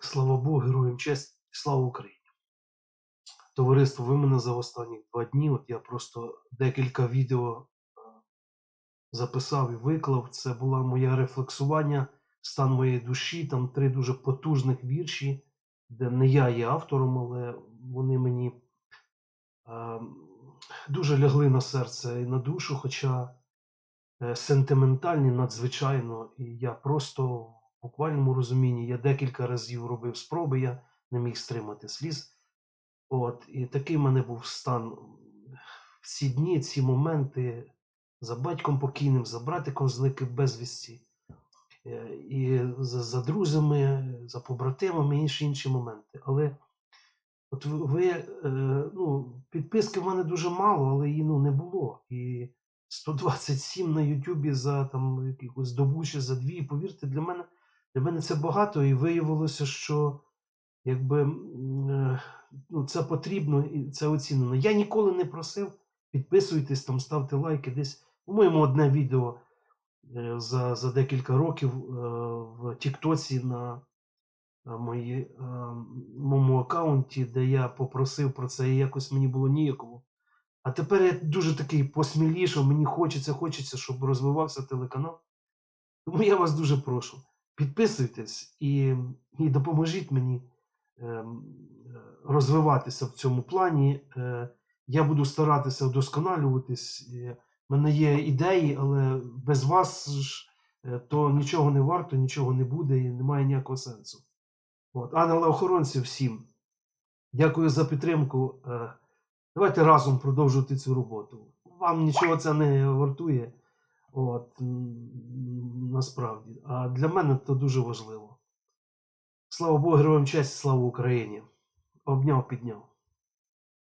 Слава Богу, героям честь, слава Україні. Товариство, ви мене за останні два дні. От я просто декілька відео е, записав і виклав. Це була моє рефлексування, стан моєї душі. Там три дуже потужних вірші, де не я є автором, але вони мені е, дуже лягли на серце і на душу, хоча е, сентиментальні надзвичайно. І я просто в буквальному розумінні я декілька разів робив спроби, я не міг стримати сліз. От, і такий в мене був стан в ці дні, ці моменти за батьком покійним, за братиком зникив безвісті, е, і за, за друзями, за побратимами, інші інші моменти. Але от ви, е, ну, підписки в мене дуже мало, але її ну, не було. І 127 на Ютубі за там якихось добу чи за дві. Повірте, для мене, для мене це багато, і виявилося, що якби е, ну, це потрібно і це оцінено. Я ніколи не просив, підписуйтесь там, ставте лайки. Десь, по-моєму, одне відео е, за, за декілька років е, в Тіктоці на мої, моєму аккаунті, де я попросив про це, і якось мені було ніяково. А тепер я дуже такий посмілішав, мені хочеться, хочеться, щоб розвивався телеканал. Тому я вас дуже прошу, підписуйтесь і, і допоможіть мені ем, е, розвиватися в цьому плані. Е, Я буду старатися вдосконалюватись. Е, В мене є ідеї, але без вас ж е, то нічого не варто, нічого не буде і немає ніякого сенсу. От. Ангели-охоронці всім. Дякую за підтримку. Е, Давайте разом продовжувати цю роботу. Вам нічого це не вартує. От, насправді. А для мене це дуже важливо. Слава Богу, героям честь, слава Україні. Обняв, підняв.